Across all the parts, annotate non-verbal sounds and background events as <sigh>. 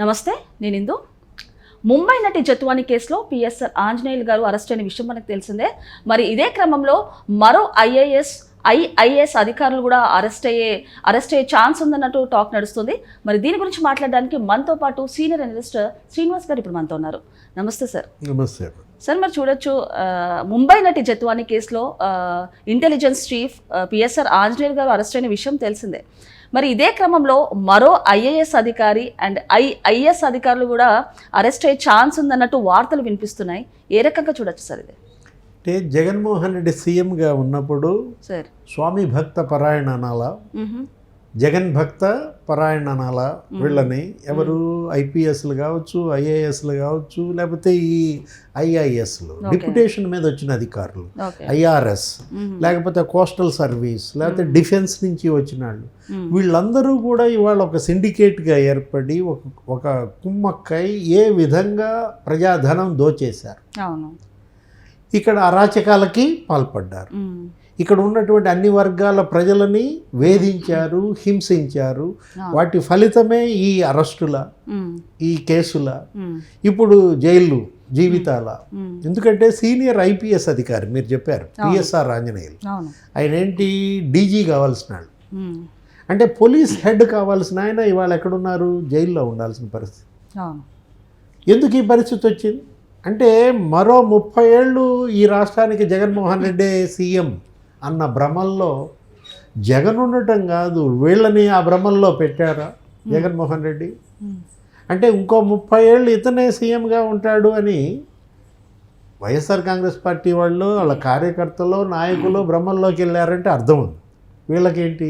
నమస్తే నేను ఇందు. ముంబై నటి జత్వాని కేసులో పిఎస్ఆర్ ఆంజనేయులు గారు అరెస్ట్ అయిన విషయం మనకు తెలిసిందే. మరి ఇదే క్రమంలో మరో ఐఏఎస్ ఐఐఎస్ అధికారులు కూడా అరెస్ట్ అయ్యే అరెస్ట్ అయ్యే ఛాన్స్ ఉందన్నట్టు టాక్ నడుస్తుంది. మరి దీని గురించి మాట్లాడడానికి మనతో పాటు సీనియర్ అనలిస్ట్ శ్రీనివాస్ గారు ఇప్పుడు మనతో ఉన్నారు. నమస్తే సార్. నమస్తే. సార్ మరి చూడొచ్చు ముంబై నటి జత్వాని కేసులో ఇంటెలిజెన్స్ చీఫ్ పిఎస్ఆర్ ఆంజనేయులు గారు అరెస్ట్ అయిన విషయం తెలిసిందే. మరి ఇదే క్రమంలో మరో ఐఏఎస్ అధికారి అండ్ ఐ ఐఎస్ అధికారులు కూడా అరెస్ట్ అయ్యే ఛాన్స్ ఉందన్నట్టు వార్తలు వినిపిస్తున్నాయి. ఏ రకంగా చూడొచ్చు సార్ ఇది? అంటే జగన్మోహన్ రెడ్డి సీఎంగా ఉన్నప్పుడు సార్. స్వామి భక్త పరాయణ అనాల జగన్ భక్త పరాయణ అనాల వీళ్ళని ఎవరు? ఐపీఎస్లు కావచ్చు ఐఏఎస్లు కావచ్చు లేకపోతే ఈ ఐఐఎస్లు. డిప్యుటేషన్ మీద వచ్చిన అధికారులు. ఐఆర్ఎస్ లేకపోతే కోస్టల్ సర్వీస్ లేకపోతే డిఫెన్స్ నుంచి వచ్చిన వాళ్ళు. వీళ్ళందరూ కూడా ఇవాళ ఒక సిండికేట్గా ఏర్పడి ఒక ఒక కుమ్మక్కై ఏ విధంగా ప్రజాధనం దోచేశారు. ఇక్కడ అరాచకాలకి పాల్పడ్డారు. ఇక్కడ ఉన్నటువంటి అన్ని వర్గాల ప్రజలని వేధించారు హింసించారు. వాటి ఫలితమే ఈ అరెస్టుల. ఈ కేసుల. ఇప్పుడు జైళ్ళు జీవితాల. ఎందుకంటే సీనియర్ ఐపీఎస్ అధికారి మీరు చెప్పారు పిఎస్ఆర్ ఆంజనేయులు. ఆయన ఏంటి డీజీ కావాల్సిన వాళ్ళు. అంటే పోలీస్ హెడ్ కావాల్సిన ఆయన ఇవాళ ఎక్కడున్నారు? జైల్లో ఉండాల్సిన పరిస్థితి. ఎందుకు ఈ పరిస్థితి వచ్చింది? అంటే మరో ముప్పై ఏళ్ళు ఈ రాష్ట్రానికి జగన్మోహన్ రెడ్డి సీఎం. అన్న భ్రమల్లో జగన్ ఉండటం కాదు వీళ్ళని ఆ భ్రమల్లో పెట్టారా జగన్మోహన్ రెడ్డి. అంటే ఇంకో ముప్పై ఏళ్ళు ఇతనే సీఎంగా ఉంటాడు అని వైఎస్ఆర్ కాంగ్రెస్ పార్టీ వాళ్ళు వాళ్ళ కార్యకర్తలు నాయకులు భ్రమల్లోకి వెళ్ళారంటే అర్థం ఉంది. వీళ్ళకేంటి?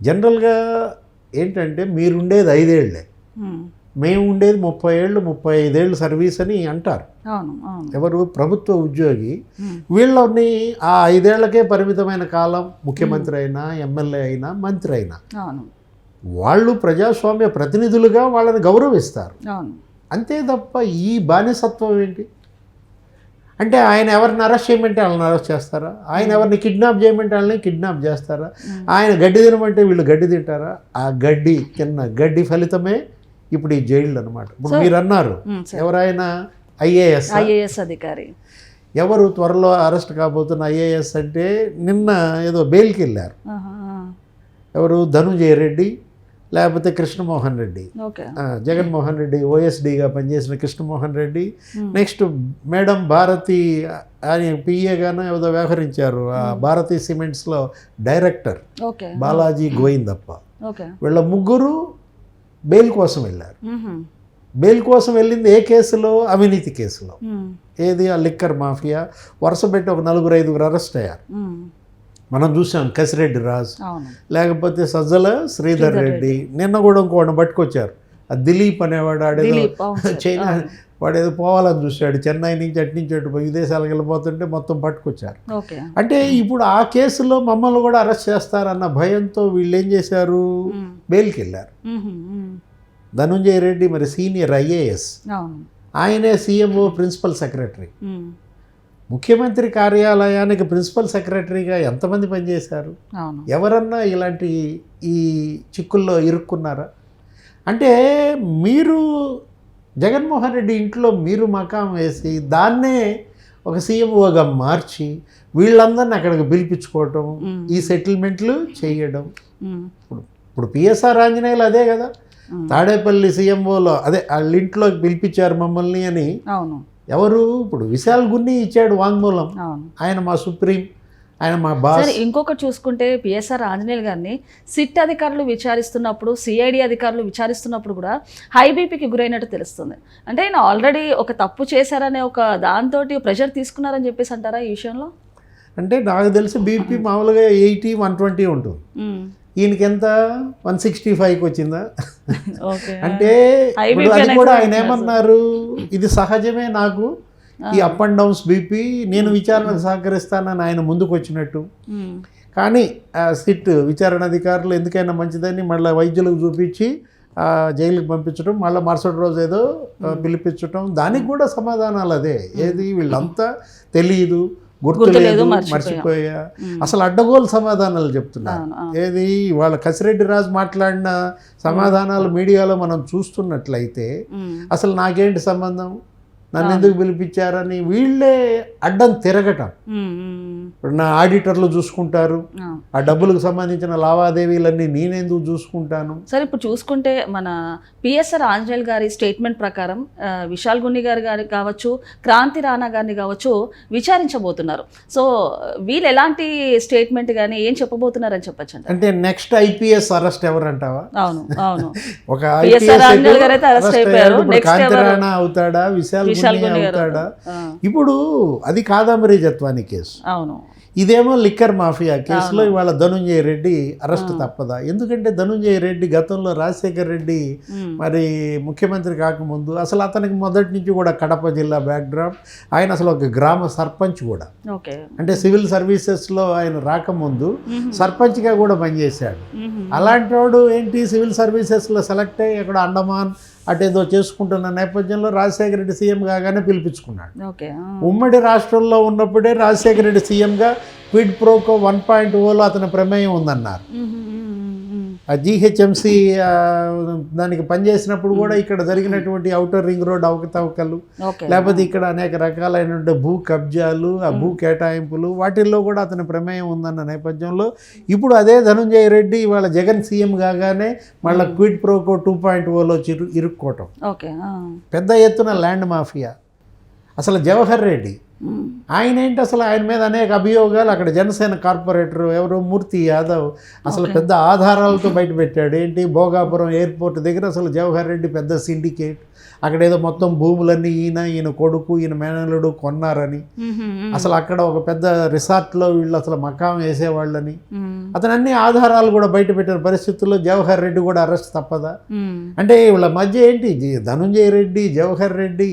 జనరల్గా ఏంటంటే మీరుండేది ఐదేళ్ళే. మేము ఉండేది ముప్పై ఏళ్ళు ముప్పై ఐదేళ్ళు సర్వీస్ అని అంటారు. ఎవరు? ప్రభుత్వ ఉద్యోగి. వీళ్ళని ఆ ఐదేళ్ళకే పరిమితమైన కాలం ముఖ్యమంత్రి అయినా ఎమ్మెల్యే అయినా మంత్రి అయినా. వాళ్ళు ప్రజాస్వామ్య ప్రతినిధులుగా వాళ్ళని గౌరవిస్తారు. అంతే తప్ప ఈ బానిసత్వం ఏంటి? అంటే ఆయన ఎవరిని అరెస్ట్ చేయమంటే వాళ్ళని అరెస్ట్ చేస్తారా? ఆయన ఎవరిని కిడ్నాప్ చేయమంటే వాళ్ళని కిడ్నాప్ చేస్తారా? ఆయన గడ్డి తినమంటే వీళ్ళు గడ్డి తింటారా? ఆ గడ్డి తిన్న గడ్డి ఫలితమే ఇప్పుడు ఈ జైళ్ళు అనమాట ఇప్పుడు మీరు అన్నారు ఎవరైనా ఐఏఎస్ ఐఏఎస్ అధికారి. ఎవరు త్వరలో అరెస్ట్ కాబోతున్న ఐఏఎస్ అంటే నిన్న ఏదో బెయిల్కి వెళ్ళారు. ఎవరు? ధనుంజయ రెడ్డి లేకపోతే కృష్ణమోహన్ రెడ్డి. జగన్మోహన్ రెడ్డి ఓఎస్డీగా పనిచేసిన కృష్ణమోహన్ రెడ్డి. నెక్స్ట్ మేడం భారతి ఆయన పిఏగానే ఏదో వ్యవహరించారు. ఆ భారతి సిమెంట్స్లో డైరెక్టర్ బాలాజీ గోయిందప్ప వీళ్ళ ముగ్గురు బెయిల్ కోసం వెళ్ళారు. బెయిల్ కోసం వెళ్ళింది ఏ కేసులో? అవినీతి కేసులో. ఏది? ఆ లిక్కర్ మాఫియా. వరుస పెట్టి ఒక నలుగురు ఐదుగురు అరెస్ట్ అయ్యారు. మనం చూసాం కసిరెడ్డి రాజు. లేకపోతే సజ్జల శ్రీధర్ రెడ్డి. నిన్న కూడా ఇంకోటి పట్టుకొచ్చారు. ఆ దిలీప్ అనేవాడు సార్. చైనా వాడు ఏదో పోవాలని చూశాడు. చెన్నై నుంచి అటు నుంచి అటు విదేశాలకు వెళ్ళిపోతుంటే మొత్తం పట్టుకొచ్చారు. అంటే ఇప్పుడు ఆ కేసులో మమ్మల్ని కూడా అరెస్ట్ చేస్తారన్న భయంతో వీళ్ళు ఏం చేశారు. బెయిల్కి వెళ్ళారు. ధనుంజయ రెడ్డి మరి సీనియర్ ఐఏఎస్. ఆయనే సీఎంఓ ప్రిన్సిపల్ సెక్రటరీ. ముఖ్యమంత్రి కార్యాలయానికి ప్రిన్సిపల్ సెక్రటరీగా ఎంతమంది పనిచేశారు? ఎవరన్నా ఇలాంటి ఈ చిక్కుల్లో ఇరుక్కున్నారా? అంటే మీరు జగన్మోహన్ రెడ్డి ఇంట్లో మీరు మకాం వేసి దాన్నే ఒక సీఎంఓగా మార్చి వీళ్ళందరిని అక్కడికి పిలిపించుకోవటం. ఈ సెటిల్మెంట్లు చేయడం. ఇప్పుడు ఇప్పుడు పిఎస్ఆర్ ఆంజనేయులు అదే కదా. తాడేపల్లి సీఎంఓలో అదే వాళ్ళ ఇంట్లోకి పిలిపించారు మమ్మల్ని అని ఎవరు? ఇప్పుడు విశాల్ గున్ని ఇచ్చాడు వాంగ్మూలం. ఆయన మా సుప్రీం. ఆయన మా బాస్. సరే ఇంకొకటి చూసుకుంటే పిఎస్ఆర్ ఆంజనేయులు గారిని సిట్ అధికారులు విచారిస్తున్నప్పుడు సిఐడి అధికారులు విచారిస్తున్నప్పుడు కూడా హై బీపీకి గురైనట్టు తెలుస్తుంది. అంటే ఆయన ఆల్రెడీ ఒక తప్పు చేశారనే ఒక దాంతో ప్రెషర్ తీసుకున్నారని చెప్పేసి అంటారా ఈ విషయంలో? అంటే నాకు తెలిసి బీపీ మామూలుగా ఎయిటీ వన్ ట్వంటీ ఉంటుంది. ఈయనకి ఎంత? వన్ సిక్స్టీ ఫైవ్కి వచ్చిందా? ఓకే. అంటే అది కూడా ఆయన ఏమన్నారు? ఇది సహజమే నాకు. ఈ అప్ అండ్ డౌన్స్ బీపీ నేను విచారణకు సహకరిస్తానని ఆయన ముందుకు వచ్చినట్టు. కానీ సిట్ విచారణ అధికారులు ఎందుకైనా మంచిదని మళ్ళీ వైద్యులకు చూపించి జైలుకి పంపించడం మళ్ళీ మరుసటి రోజు ఏదో పిలిపించడం దానికి కూడా సమాధానాలు అదే. ఏది వీళ్ళంతా తెలియదు గుర్తులేదు మర్చిపోయా. అసలు అడ్డగోలు సమాధానాలు చెప్తున్నారు. ఏది వాళ్ళ కసిరెడ్డి రాజు మాట్లాడిన సమాధానాలు మీడియాలో మనం చూస్తున్నట్లయితే. అసలు నాకేంటి సంబంధం? నన్ను ఎందుకు పిలిపించారని వీళ్ళే అడ్డం తిరగటం. ఇప్పుడు నా ఆడిటర్లు చూసుకుంటారు. ఆ. డబ్బులకు సంబంధించిన లావాదేవీలన్నీ నేనెందుకు చూసుకుంటాను? సరే ఇప్పుడు చూసుకుంటే మన పిఎస్ఆర్ ఆంజనేయులు గారి స్టేట్మెంట్ ప్రకారం విశాల్ గున్ని గారి గారి కావచ్చు క్రాంతి రాణా గారిని కావచ్చు విచారించబోతున్నారు. సో వీళ్ళు ఎలాంటి స్టేట్మెంట్ కానీ ఏం చెప్పబోతున్నారని చెప్పచ్చు అంట నెక్స్ట్ ఐపీఎస్ అరెస్ట్ ఎవరంటావా? అవును అవును. <laughs> ఒక ఆంజనేయులు గారు అయితే arrest అయిపోయారు. రాణా అవుతాడా? విశాల్ విశాల్ అవుతాడా? ఇప్పుడు అది కాదామరి జత్వాని కేసు. అవును. ఇదేమో లిక్కర్ మాఫియా కేసులో ఇవాళ ధనుంజయ రెడ్డి అరెస్ట్ తప్పదా? ఎందుకంటే ధనుంజయ రెడ్డి గతంలో రాజశేఖర్ రెడ్డి మరి ముఖ్యమంత్రి కాకముందు అసలు అతనికి మొదటి నుంచి కూడా కడప జిల్లా బ్యాక్డ్రాప్. ఆయన అసలు ఒక గ్రామ సర్పంచ్ కూడా. అంటే సివిల్ సర్వీసెస్లో ఆయన రాకముందు. సర్పంచ్గా కూడా పనిచేశాడు. అలాంటి వాడు ఏంటి? సివిల్ సర్వీసెస్లో సెలెక్ట్ అయ్యి అక్కడ అండమాన్ అటేదో చేసుకుంటున్న నేపథ్యంలో రాజశేఖర రెడ్డి సీఎం కాగానే పిలిపించుకున్నాడు. ఉమ్మడి రాష్ట్రంలో ఉన్నప్పుడే రాజశేఖర రెడ్డి సీఎంగా quid pro quo one point Ola అతని ప్రమేయం ఉందన్నారు. ఆ జీహెచ్ఎంసీ దానికి పనిచేసినప్పుడు కూడా ఇక్కడ జరిగినటువంటి అవుటర్ రింగ్ రోడ్ అవకతవకలు లేకపోతే ఇక్కడ అనేక రకాలైన భూ కబ్జాలు ఆ భూ కేటాయింపులు వాటిల్లో కూడా అతని ప్రమేయం ఉందన్న నేపథ్యంలో ఇప్పుడు అదే ధనుంజయ రెడ్డి ఇవాళ జగన్ సీఎం కాగానే మళ్ళీ quid pro quo two point Ola చిరు ఇరుక్కోవటం. పెద్ద ఎత్తున ల్యాండ్ మాఫియా. అసలు జవహర్ రెడ్డి. ఆయన ఏంటి అసలు ఆయన మీద అనేక అభియోగాలు? అక్కడ జనసేన కార్పొరేటర్ ఎవరు మూర్తి యాదవ్ అసలు పెద్ద ఆధారాలతో బయటపెట్టాడు ఏంటి? భోగాపురం ఎయిర్పోర్ట్ దగ్గర అసలు జవహర్ రెడ్డి పెద్ద సిండికేట్. అక్కడ ఏదో మొత్తం భూములన్నీ ఈయన ఈయన కొడుకు ఈయన మేనలుడు కొన్నారని. అసలు అక్కడ ఒక పెద్ద రిసార్ట్లో వీళ్ళు అసలు మకాం వేసేవాళ్ళని. అతను అన్ని ఆధారాలు కూడా బయట పెట్టిన పరిస్థితుల్లో జవహర్ రెడ్డి కూడా అరెస్ట్ తప్పదా? అంటే వీళ్ళ మధ్య ఏంటి? ధనుంజయ రెడ్డి జవహర్ రెడ్డి.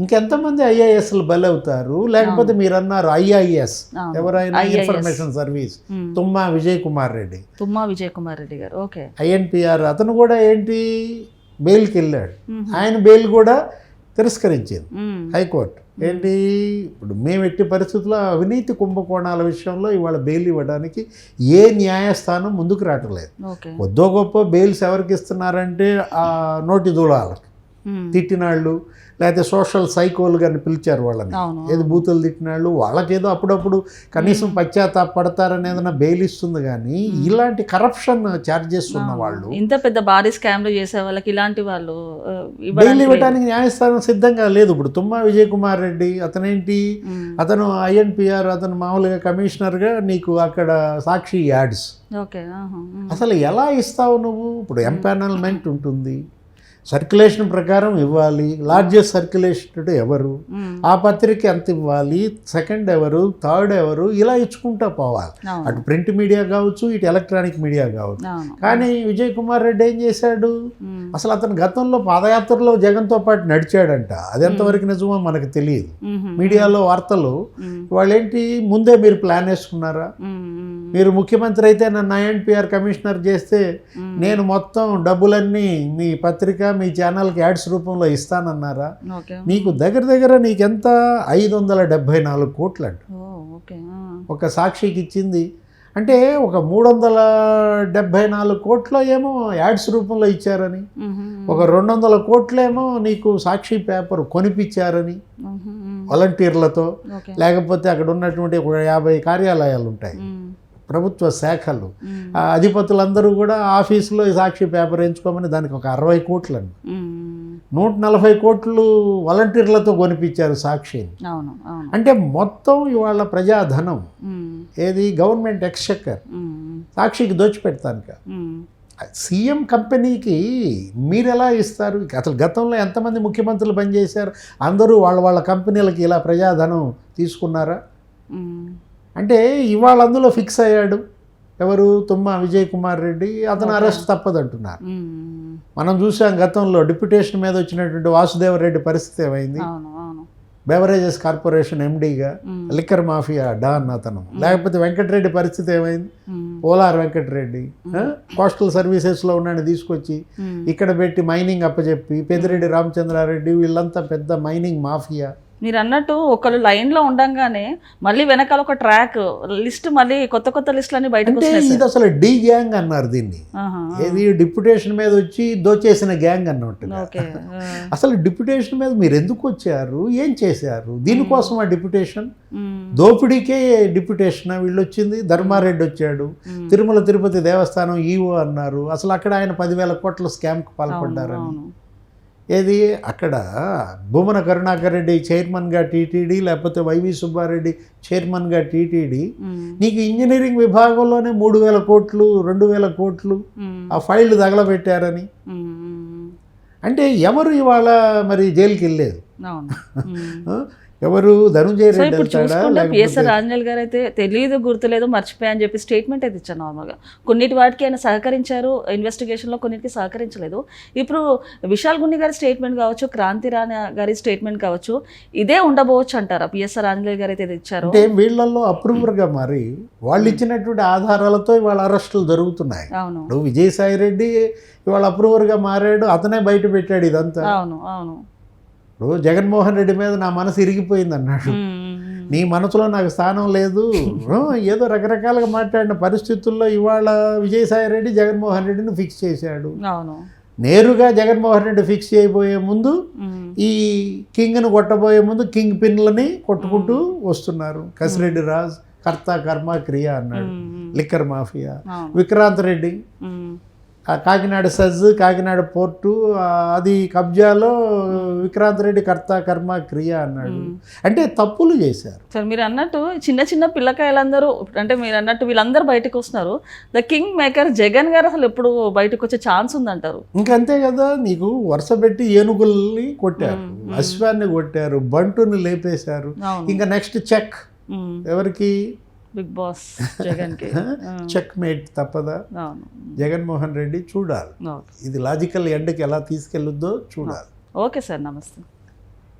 ఇంకెంతమంది ఐఏఎస్లు బలవుతారు? లేకపోతే మీరు అన్నారు ఐఐఎస్. ఎవరైనా. Information service. మ్మ్. తుమ్మా విజయ్ కుమార్ రెడ్డి. తుమ్మా విజయ్ కుమార్ రెడ్డి గారు. ఓకే. ఐఎన్పిఆర్ అతను కూడా ఏంటి? బెయిల్కి వెళ్ళాడు. ఆయన బెయిల్ కూడా తిరస్కరించింది. హైకోర్టు ఏంటి ఇప్పుడు మేము ఎట్టి పరిస్థితుల్లో అవినీతి కుంభకోణాల విషయంలో ఇవాళ బెయిల్ ఇవ్వడానికి ఏ న్యాయస్థానం ముందుకు రావట్లేదు కొద్దో గొప్ప బెయిల్స్ ఎవరికి ఇస్తున్నారంటే ఆ నోటి దూడాలకు. తిట్టినాళ్ళు లేకపోతే సోషల్ సైకోలు కానీ పిలిచారు వాళ్ళని. ఏది బూతులు తిట్టినాళ్ళు వాళ్ళకేదో అప్పుడప్పుడు కనీసం పశ్చాత్తాపడతారని ఏదైనా బెయిల్ ఇస్తుంది కానీ ఇలాంటి కరప్షన్ ఛార్జెస్ ఉన్న వాళ్ళు ఇంత పెద్ద భారీ స్కామ్లు చేసే వాళ్ళకి ఇలాంటి వాళ్ళు బెయిల్ ఇవ్వడానికి న్యాయస్థానం సిద్ధంగా లేదు. ఇప్పుడు తుమ్మా విజయ్ కుమార్ రెడ్డి అతనేంటి. అతను ఐఎన్పిఆర్ అతను మామూలుగా కమిషనర్గా నీకు అక్కడ సాక్షి యాడ్స్. అసలు ఎలా ఇస్తావు నువ్వు? ఇప్పుడు ఎంపానల్మెంట్ ఉంటుంది. సర్క్యులేషన్ ప్రకారం ఇవ్వాలి. లార్జెస్ట్ సర్క్యులేషన్ ఎవరు. ఆ పత్రిక ఎంత ఇవ్వాలి? సెకండ్ ఎవరు? థర్డ్ ఎవరు? ఇలా ఇచ్చుకుంటా పోవాలి. అటు ప్రింట్ మీడియా కావచ్చు ఇటు ఎలక్ట్రానిక్ మీడియా కావచ్చు. కానీ విజయ్ కుమార్ రెడ్డి ఏం చేశాడు. అసలు అతను గతంలో పాదయాత్రలో జగన్తో పాటు నడిచాడంట. అది ఎంతవరకు నిజమో మనకు తెలియదు. మీడియాలో వార్తలు. వాళ్ళేంటి? ముందే మీరు ప్లాన్ వేసుకున్నారా. మీరు ముఖ్యమంత్రి అయితే నన్ను ఐఎన్పిఆర్ కమిషనర్ చేస్తే. నేను మొత్తం డబ్బులన్నీ మీ పత్రిక మీ ఛానల్కి యాడ్స్ రూపంలో ఇస్తానన్నారా నీకు దగ్గర దగ్గర నీకెంత ఐదు వందల డెబ్భై నాలుగు కోట్లు అంట. ఒక సాక్షికి ఇచ్చింది అంటే ఒక మూడు వందల డెబ్భై నాలుగు కోట్లు ఏమో యాడ్స్ రూపంలో ఇచ్చారని. ఒక రెండు వందల కోట్లేమో నీకు సాక్షి పేపర్ కొనిపించారని. వాలంటీర్లతో లేకపోతే అక్కడ ఉన్నటువంటి ఒక యాభై కార్యాలయాలు ఉంటాయి. ప్రభుత్వ శాఖలు. అధిపతులందరూ కూడా ఆఫీసులో సాక్షి పేపర్ ఎంచుకోమని దానికి ఒక అరవై కోట్లు అండి మ్మ్. నూట నలభై కోట్లు వాలంటీర్లతో కొనిపించారు సాక్షిని. అంటే మొత్తం ఇవాళ ప్రజాధనం. ఏది? Government exchequer. సాక్షికి దోచిపెడతానుక. సీఎం కంపెనీకి మీరు ఎలా ఇస్తారు? అసలు గతంలో ఎంతమంది ముఖ్యమంత్రులు పనిచేశారు? అందరూ వాళ్ళ వాళ్ళ కంపెనీలకి ఇలా ప్రజాధనం తీసుకున్నారా. అంటే ఇవాళ అందులో ఫిక్స్ అయ్యాడు. ఎవరు? తుమ్మా విజయ్ కుమార్ రెడ్డి. అతను అరెస్ట్ తప్పదంటున్నారు. మనం చూసాం గతంలో డిప్యుటేషన్ మీద వచ్చినటువంటి వాసుదేవరెడ్డి పరిస్థితి ఏమైంది? బెవరేజెస్ కార్పొరేషన్ ఎండీగా. లిక్కర్ మాఫియా డాన్ అతను. లేకపోతే వెంకటరెడ్డి పరిస్థితి ఏమైంది. పోలార్ వెంకటరెడ్డి? కోస్టల్ సర్వీసెస్లో ఉన్నాడు తీసుకొచ్చి. ఇక్కడ పెట్టి మైనింగ్ అప్పచెప్పి పెద్దిరెడ్డి రామచంద్రారెడ్డి వీళ్ళంతా పెద్ద మైనింగ్ మాఫియా. మీరు అన్నట్టు ఒకళ్ళు లైన్లో ఉండంగానే మళ్ళీ వెనకాల ఒక ట్రాక్ లిస్ట్ మళ్ళీ కొత్త కొత్త లిస్టులు అన్ని బయటకు ఇది అసలు డి గ్యాంగ్ అన్నారు దీన్ని. ఏది డిప్యుటేషన్ మీద వచ్చి దోచేసిన గ్యాంగ్ ఆ. <laughs> అసలు డిప్యుటేషన్ మీద మీరు ఎందుకు వచ్చారు? ఏం చేశారు? దీనికోసం ఆ డిప్యుటేషన్. దోపిడీకే డిప్యుటేషన్ వీళ్ళు వచ్చింది ధర్మారెడ్డి వచ్చాడు. తిరుమల తిరుపతి దేవస్థానం ఈవో అన్నారు. అసలు అక్కడ ఆయన పదివేల కోట్ల స్కామ్కి పాల్పడ్డారని. ఏది అక్కడ భూమన కరుణాకర్ రెడ్డి చైర్మన్గా టీటీడీ లేకపోతే వైవి సుబ్బారెడ్డి చైర్మన్గా టీటీడీ. నీకు ఇంజనీరింగ్ విభాగంలోనే మూడు వేల కోట్లు రెండు వేల కోట్లు. ఆ ఫైళ్ళు తగలబెట్టారని. అంటే ఎవరు ఇవాళ మరి జైలుకి వెళ్ళలేదు? <laughs> ఎవరు ధనుంజయ రెడ్డి పిఎస్ఆర్ గారు అయితే తెలియదు గుర్తులేదు మర్చిపోయా అని చెప్పి స్టేట్మెంట్ అయితే ఇచ్చారు నార్మల్గా కొన్నిటి వాటికి ఆయన సహకరించారు ఇన్వెస్టిగేషన్లో కొన్నిటికి సహకరించలేదు. ఇప్పుడు విశాల్ గున్ని గారి స్టేట్మెంట్ కావచ్చు క్రాంతి రాణా గారి స్టేట్మెంట్ కావచ్చు ఇదే ఉండబోవచ్చు అంటారా పిఎస్ఆర్ ఆంజనేయులు గారు అయితే ఇచ్చారు? అంటే వీళ్ళల్లో అప్రూవర్గా మరి వాళ్ళు ఇచ్చినటువంటి ఆధారాలతో ఇవాళ అరెస్టులు జరుగుతున్నాయి. అవును. విజయసాయి రెడ్డి ఇవాళ అప్రూవర్గా మారాడు అతనే బయట పెట్టాడు ఇదంతా. అవును అవును. ఇప్పుడు జగన్మోహన్ రెడ్డి మీద నా మనసు ఇరిగిపోయింది అన్నాడు. నీ మనసులో నాకు స్థానం లేదు. ఏదో రకరకాలుగా మాట్లాడిన పరిస్థితుల్లో ఇవాళ విజయసాయి రెడ్డి జగన్మోహన్ రెడ్డిని ఫిక్స్ చేశాడు. నేరుగా జగన్మోహన్ రెడ్డి ఫిక్స్ చేయబోయే ముందు ఈ కింగ్ను కొట్టబోయే ముందు కింగ్ పిన్లని కొట్టుకుంటూ వస్తున్నారు. కసిరెడ్డి రాజ్ కర్త కర్మ క్రియ అన్నాడు. Liquor mafia. విక్రాంత్ రెడ్డి. కాకినాడ సజ్ కాకినాడ పోర్టు అది కబ్జాలో విక్రాంత్ రెడ్డి కర్త కర్మ క్రియ అన్నాడు. అంటే తప్పులు చేశారు. సరే మీరు అన్నట్టు చిన్న చిన్న పిల్లకాయలందరూ అంటే మీరు అన్నట్టు వీళ్ళందరూ బయటకు వస్తున్నారు. ద కింగ్ మేకర్ జగన్ గారు అసలు ఎప్పుడు బయటకు వచ్చే ఛాన్స్ ఉందంటారు. ఇంకంతే కదా నీకు వరుస పెట్టి ఏనుగుల్ని కొట్టారు. అశ్వాన్ని కొట్టారు. బంటుని లేపేశారు. ఇంకా నెక్స్ట్ చెక్ ఎవరికి? బిగ్ బాస్ జగన్కి చెక్ మేట్ తప్పదా? జగన్మోహన్ రెడ్డి చూడాలి. ఇది లాజికల్ ఎండ్కి ఎలా తీసుకెళ్ళుద్దో చూడాలి. ఓకే సార్ నమస్తే.